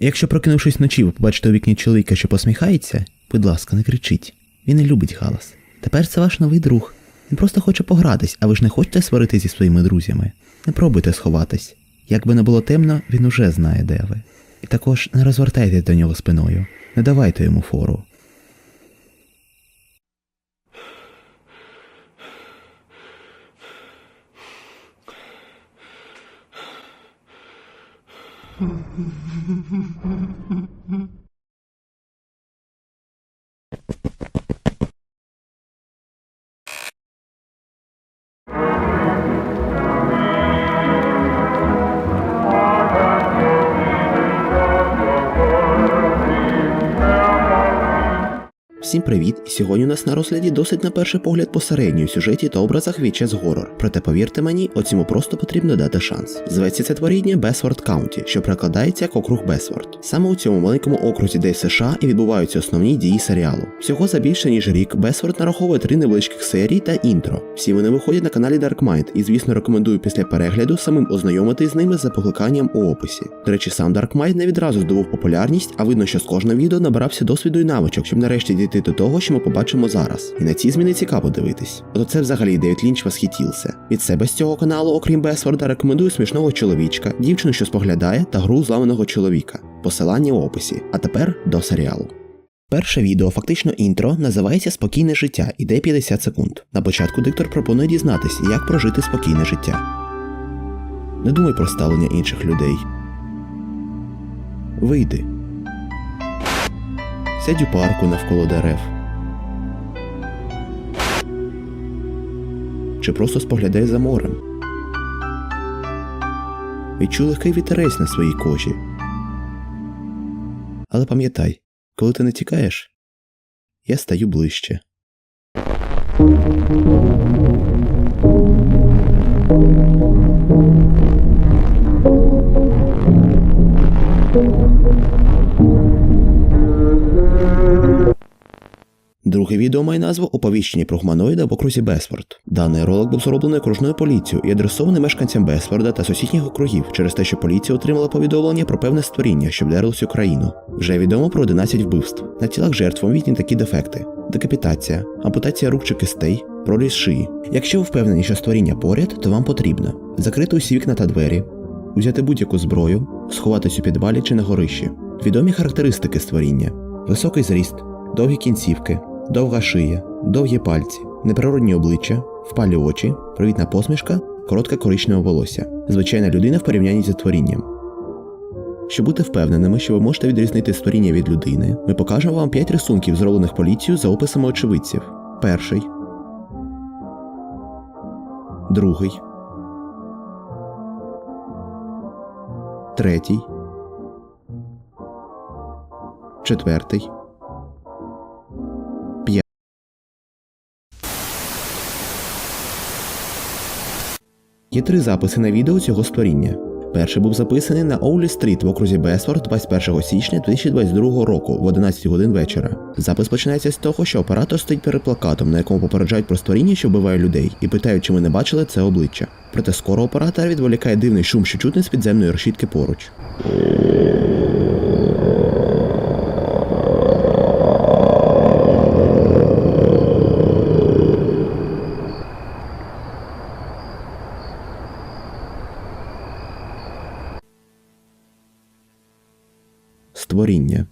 Якщо прокинувшись вночі, ви побачите у вікні чоловіка, що посміхається, будь ласка, не кричіть. Він не любить галас. Тепер це ваш новий друг. Він просто хоче погратись, а ви ж не хочете сварити зі своїми друзями. Не пробуйте сховатись. Якби не було темно, він уже знає, де ви. І також не розвертайтеся до нього спиною. Не давайте йому фору. Mm-hmm. Всім привіт! Сьогодні у нас на розгляді досить на перший погляд посередній у сюжеті та образах від час горор. Проте повірте мені, оцьому просто потрібно дати шанс. Зветься це творіння Бесворд Каунті, що перекладається як округ Бесворд. Саме у цьому маленькому окрузі, де США і відбуваються основні дії серіалу. Всього за більше ніж рік Бесворд нараховує три невеличких серії та інтро. Всі вони виходять на каналі Dark Mind, і звісно рекомендую після перегляду самим ознайомитись з ними за покликанням у описі. До речі, сам Dark Mind не відразу здобув популярність, а видно, що з кожним відео набирався досвіду і навичок, щоб нарешті дійти до того, що ми побачимо зараз. І на ці зміни цікаво дивитись. От це взагалі Девід Лінч восхитівся. Від себе з цього каналу, окрім Бесворда, рекомендую смішного чоловічка, дівчину, що споглядає, та гру зламаного чоловіка. Посилання в описі. А тепер до серіалу. Перше відео, фактично інтро, називається Спокійне життя, іде 50 секунд. На початку диктор пропонує дізнатися, як прожити спокійне життя. Не думай про ставлення інших людей. Вийди. Сядь у парку навколо дерев. Чи просто споглядай за морем. Відчуй легкий вітерець на своїй кожі. Але пам'ятай, коли ти не тікаєш, я стаю ближче. Друге відео має назву Оповіщення про гуманоїда в окрузі Бесфорд. Даний ролик був зроблений окружною поліцією і адресований мешканцям Бесфорда та сусідніх округів через те, що поліція отримала повідомлення про певне створіння, що вдарилось у країну. Вже відомо про 11 вбивств. На тілах жертв помітні такі дефекти: декапітація, ампутація рук чи кистей, проріз шиї. Якщо ви впевнені, що створіння поряд, то вам потрібно закрити усі вікна та двері, взяти будь-яку зброю, сховатись у підвалі чи на горищі. Відомі характеристики створіння: високий зріст, довгі кінцівки, довга шия, довгі пальці, неприродні обличчя, впалі очі, привітна посмішка, коротке коричневе волосся. Звичайна людина в порівнянні зі творінням. Щоб бути впевненими, що ви можете відрізнити створіння від людини, ми покажемо вам 5 рисунків, зроблених поліцією за описами очевидців. Перший. Другий. Третій. Четвертий. Є три записи на відео цього створіння. Перший був записаний на Оулі Стріт в окрузі Бесфорд 21 січня 2022 року в 11 годин вечора. Запис починається з того, що оператор стоїть перед плакатом, на якому попереджають про створіння, що вбиває людей, і питають, чи ми не бачили це обличчя. Проте скоро оператор відволікає дивний шум, що чутний з підземної решітки поруч. Створіння.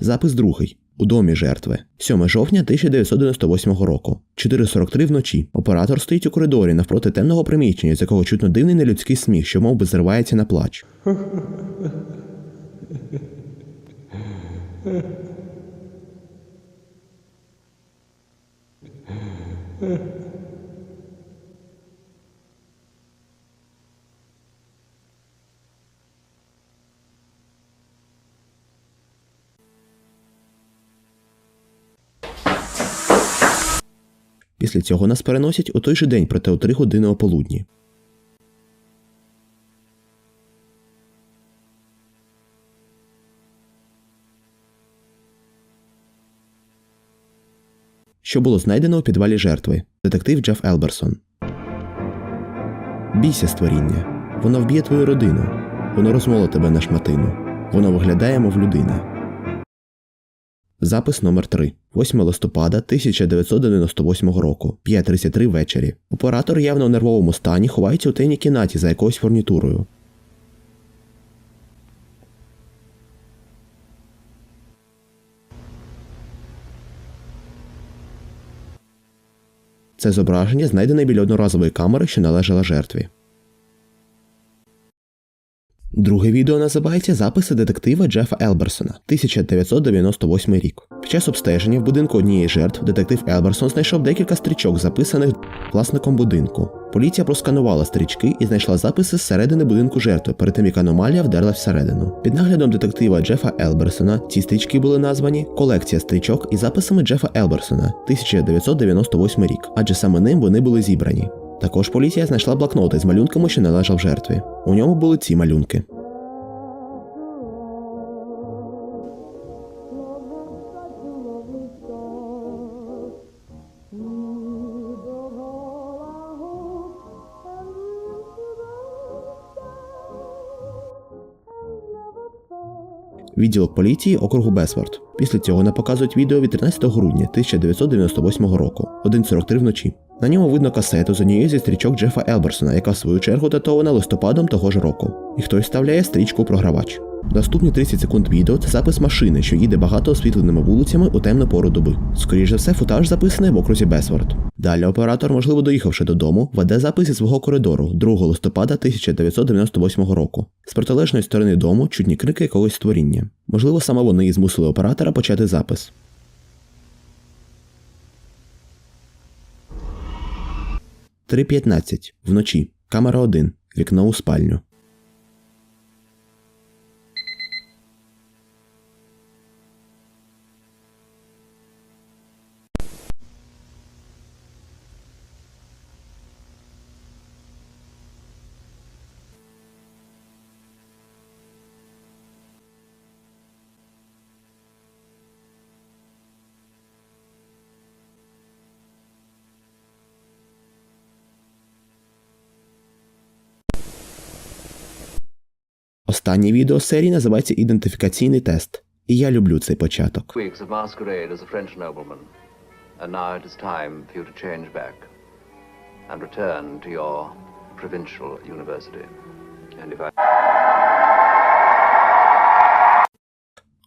Запис другий. У домі жертви. 7 жовтня 1998 року. 4.43 вночі. Оператор стоїть у коридорі навпроти темного приміщення, з якого чутно дивний нелюдський сміх, що мов би зривається на плач. Після цього нас переносять у той же день, проте у 3 години ополудні. Що було знайдено у підвалі жертви? Детектив Джеф Елберсон. Бійся створіння. Воно вб'є твою родину. Воно розмоло тебе на шматину. Воно виглядає, мов людина. Запис номер 3 8 листопада 1998 року, 5.33 ввечері. Оператор явно у нервовому стані ховається у темній кімнаті за якоюсь фурнітурою. Це зображення знайдене біля одноразової камери, що належала жертві. Друге відео називається Записи детектива Джефа Елберсона 1998 рік. Під час обстеження в будинку однієї жертв детектив Елберсон знайшов декілька стрічок, записаних власником будинку. Поліція просканувала стрічки і знайшла записи зсередини будинку жертви, перед тим як аномалія вдерлась всередину. Під наглядом детектива Джефа Елберсона ці стрічки були названі Колекція стрічок із записами Джефа Елберсона 1998 рік, адже саме ним вони були зібрані. Також поліція знайшла блокноти з малюнками, що належав жертві. У ньому були ці малюнки. Відділок поліції округу Бесфорд. Після цього не показують відео від 13 грудня 1998 року, 1.43 вночі. На ньому видно касету з однією зі стрічок Джефа Елберсона, яка в свою чергу датована листопадом того ж року. І хтось вставляє стрічку програвач. Наступні 30 секунд відео це запис машини, що їде багато освітленими вулицями у темну пору доби. Скоріше за все, футаж записаний в окрузі Бесфорд. Далі оператор, можливо, доїхавши додому, веде запис із свого коридору 2 листопада 1998 року. З протилежної сторони дому чутні крики якогось створіння. Можливо, саме вони і змусили оператора почати запис. Три п'ятнадцять вночі. Камера 1. Вікно у спальню. Останнє відео серії називається Ідентифікаційний тест. І я люблю цей початок.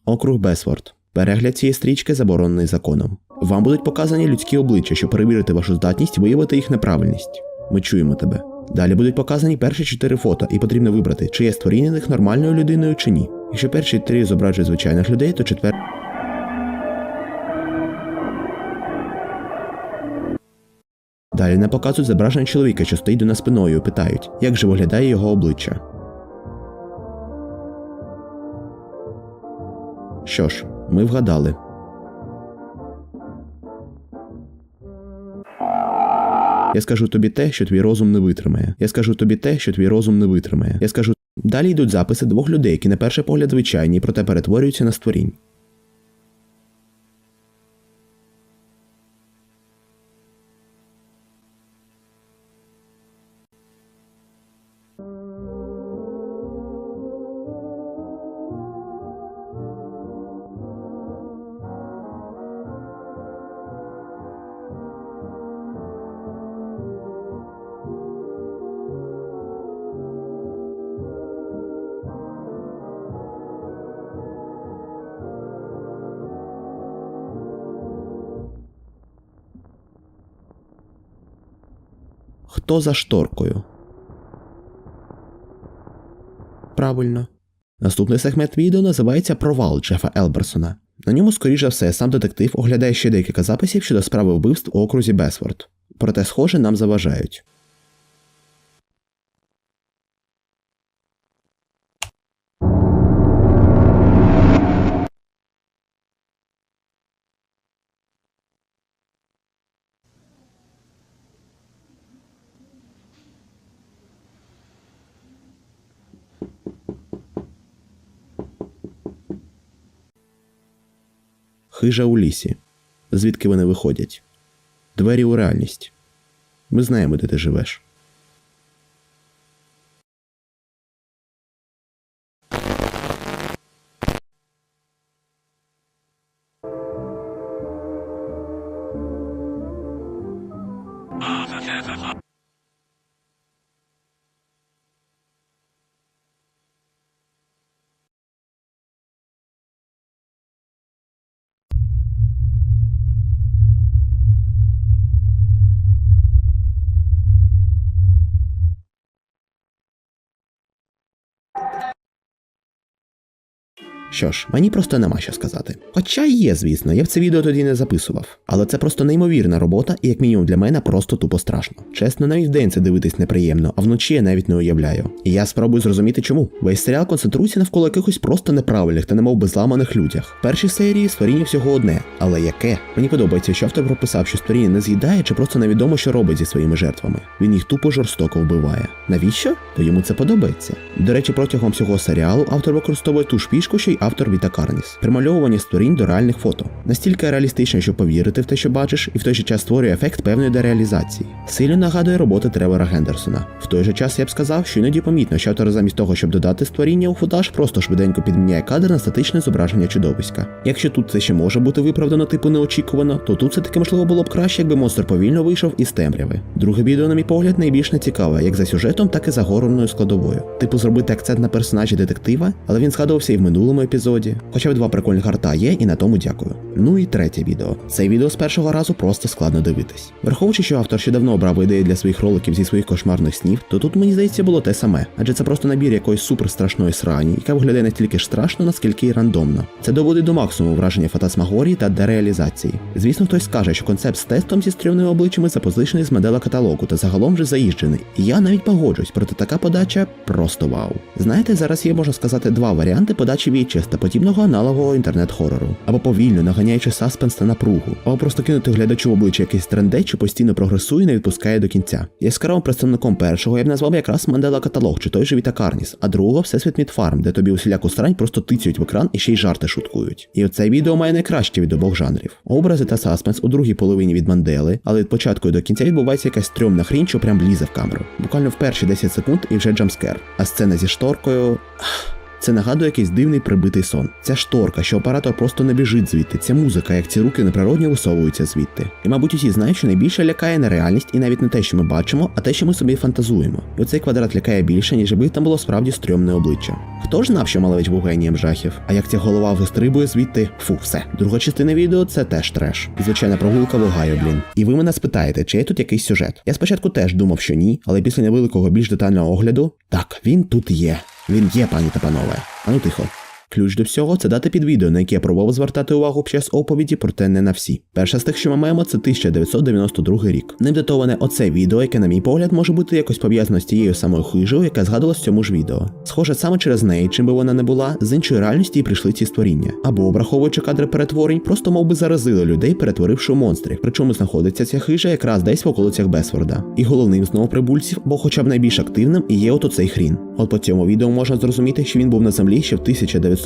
Округ Бесфорд. Перегляд цієї стрічки заборонений законом. Вам будуть показані людські обличчя, щоб перевірити вашу здатність виявити їх неправильність. Ми чуємо тебе. Далі будуть показані перші чотири фото, і потрібно вибрати, чи є створіння них нормальною людиною чи ні. Якщо перші три зображують звичайних людей, то четвер. Далі не показують зображення чоловіка, що стоїть до нас спиною, і питають, як же виглядає його обличчя. Що ж, ми вгадали. Я скажу тобі те, що твій розум не витримає. Я скажу тобі те, що твій розум не витримає. Я скажу. Далі йдуть записи двох людей, які на перший погляд звичайні, проте перетворюються на створінь. Хто за шторкою? Правильно. Наступний сегмент відео називається Провал Джефа Елберсона. На ньому, скоріше все, сам детектив оглядає ще декілька записів щодо справи вбивств у окрузі Бесфорд. Проте, схоже, нам заважають. хижа у лісі, звідки вони виходять, двері у реальність. Ми знаємо, де ти живеш. Що ж, мені просто нема що сказати. Хоча є, звісно, я б це відео тоді не записував. Але це просто неймовірна робота, і як мінімум для мене просто тупо страшно. Чесно, навіть вдень це дивитись неприємно, а вночі я навіть не уявляю. І я спробую зрозуміти чому. Весь серіал концентрується навколо якихось просто неправильних та немов безламаних людях. В першій серії створіння всього одне, але яке? Мені подобається, що автор прописав, що створіння не з'їдає чи просто невідомо, що робить зі своїми жертвами. Він їх тупо жорстоко вбиває. Навіщо? Бо йому це подобається. До речі, протягом всього серіалу автор використовує ту ж фішку, що й автор Віта Карніс. Примальовування сторін до реальних фото. Настільки реалістично, щоб повірити в те, що бачиш, і в той же час створює ефект певної дереалізації. Сильно нагадує роботи Тревора Гендерсона. В той же час я б сказав, що іноді помітно, що автор замість того, щоб додати створіння у футаж, просто швиденько підміняє кадр на статичне зображення чудовиська. Якщо тут це ще може бути виправдано типу неочікувано, то тут все таки можливо було б краще, якби монстр повільно вийшов із темряви. Друге відео, на мій погляд, найбільш нецікаве, як за сюжетом, так і за горорною складовою. Типу зробити акцент на персонажі детектива, але він згадувався і в минулому епізоді. Хоча б два прикольних арта є, і на тому дякую. Ну і третє відео. Це відео з першого разу просто складно дивитись. Враховуючи, що автор ще давно обрав ідеї для своїх роликів зі своїх кошмарних снів, то тут мені здається було те саме, адже це просто набір якоїсь супер страшної срані, яка виглядає настільки ж страшно, наскільки й рандомно. Це доводить до максимуму враження фантасмагорії та дереалізації. Звісно, хтось скаже, що концепт з тестом зі стрімними обличчями запозичений з модела каталогу та загалом вже заїжджений. І я навіть погоджуюсь, проте така подача просто вау. Знаєте, зараз є можна сказати два варіанти подачі VHS та подібного аналогового інтернет-хорору. Або повільно наганяючи саспенс та напругу, або просто кинути глядачу в обличчя якийсь трендець, що постійно прогресує і не відпускає до кінця. Яскравим представником першого я б назвав якраз Мандела каталог чи той же Віта Карніс, а другого Всесвіт Мідфарм, де тобі усіляку срань просто тицюють в екран і ще й жарти шуткують. І оце відео має найкраще від обох жанрів. Образи та саспенс у другій половині від Мандели, але від початку до кінця відбувається якась стрьомна хрінь, що прям лізе в камеру. Буквально в перші 10 секунд і вже джамскер. А сцена зі шторкою. Це нагадує якийсь дивний прибитий сон. Ця шторка, що оператор просто не біжить звідти. Ця музика, як ці руки неприродньо висовуються звідти. І, мабуть, усі знають, що найбільше лякає не реальність і навіть не те, що ми бачимо, а те, що ми собі фантазуємо. І оцей квадрат лякає більше, ніж би там було справді стрьомне обличчя. Хто ж знав, що Малевич був генієм жахів? А як ця голова вистрибує звідти? Фу, все. Друга частина відео це теж треш. І звичайна прогулка в Огайо, блін. І ви мене спитаєте, чи є тут якийсь сюжет? Я спочатку теж думав, що ні, але після невеликого більш детального огляду, так, він тут є. Він є, пані та панове. Ану тихо. Ключ до всього це дати під відео, на яке я пробував звертати увагу під час оповіді, проте не на всі. Перша з тих, що ми маємо, це 1992 рік. Ним датоване оце відео, яке, на мій погляд, може бути якось пов'язано з тією самою хижею, яка згадувалась в цьому ж відео. Схоже, саме через неї, чим би вона не була, з іншої реальності і прийшли ці створіння. Або, враховуючи кадри перетворень, просто мов би заразили людей, перетворивши у монстрів. Причому знаходиться ця хижа якраз десь в околицях Бесфорда. І головним знову прибульців, бо хоча б найбільш активним, і є от оцей хрін. От по цьому відео можна зрозуміти, що він був на землі ще в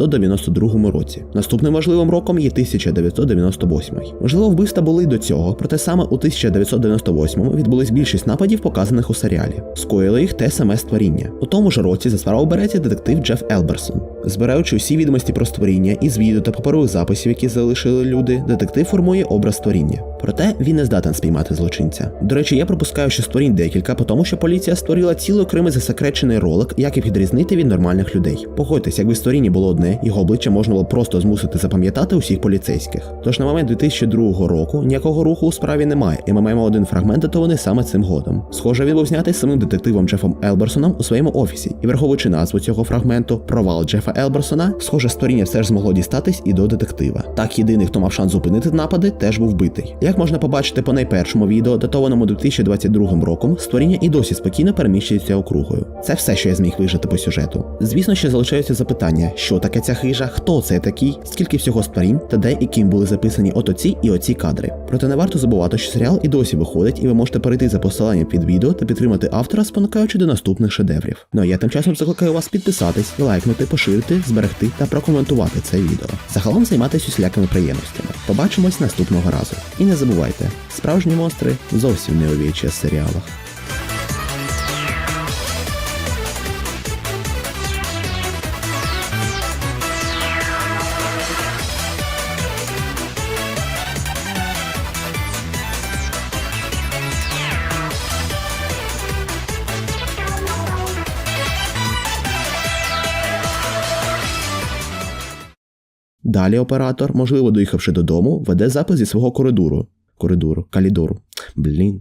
1992 році. Наступним важливим роком є 1998. Можливо, вбивства були й до цього, проте саме у 1998 відбулись більшість нападів, показаних у серіалі. Скоїли їх те саме створіння. У тому ж році за справу береться детектив Джеф Елберсон. Збираючи всі відомості про створіння із відео та паперових записів, які залишили люди, детектив формує образ створіння. Проте він не здатен спіймати злочинця. До речі, я пропускаю, що створінь декілька, тому що поліція створила цілий окремий засекречений ролик, як їх відрізнити від нормальних людей. Погодьтесь, якби створіння було одне, його обличчя можна було просто змусити запам'ятати усіх поліцейських. Тож на момент 2002 року ніякого руху у справі немає, і ми маємо один фрагмент датований саме цим годом. Схоже, він був знятий самим детективом Джефом Елберсоном у своєму офісі, і враховуючи назву цього фрагменту, провал Джефа Елберсона, схоже, створіння все ж змогло дістатись і до детектива. Так, єдиний, хто мав шанс зупинити напади, теж був вбитий. Як можна побачити по найпершому відео, датованому 2022 роком, створіння і досі спокійно переміщується округою. Це все, що я зміг вижити по сюжету. Звісно, ще залишаються запитання, що таке ця хижа, хто це такий, скільки всього створінь та де і ким були записані от оці і оці кадри. Проте не варто забувати, що серіал і досі виходить, і ви можете перейти за посиланням під відео та підтримати автора, спонукаючи до наступних шедеврів. Ну а я тим часом закликаю вас підписатись, лайкнути, поширити, зберегти та прокоментувати це відео. Загалом займатися усілякими приємностями. Побачимось наступного разу. І не забувайте, справжні монстри зовсім не у VHS серіалах. Далі оператор, можливо, доїхавши додому, веде запис зі свого коридору. Коридору, калідору. Блін.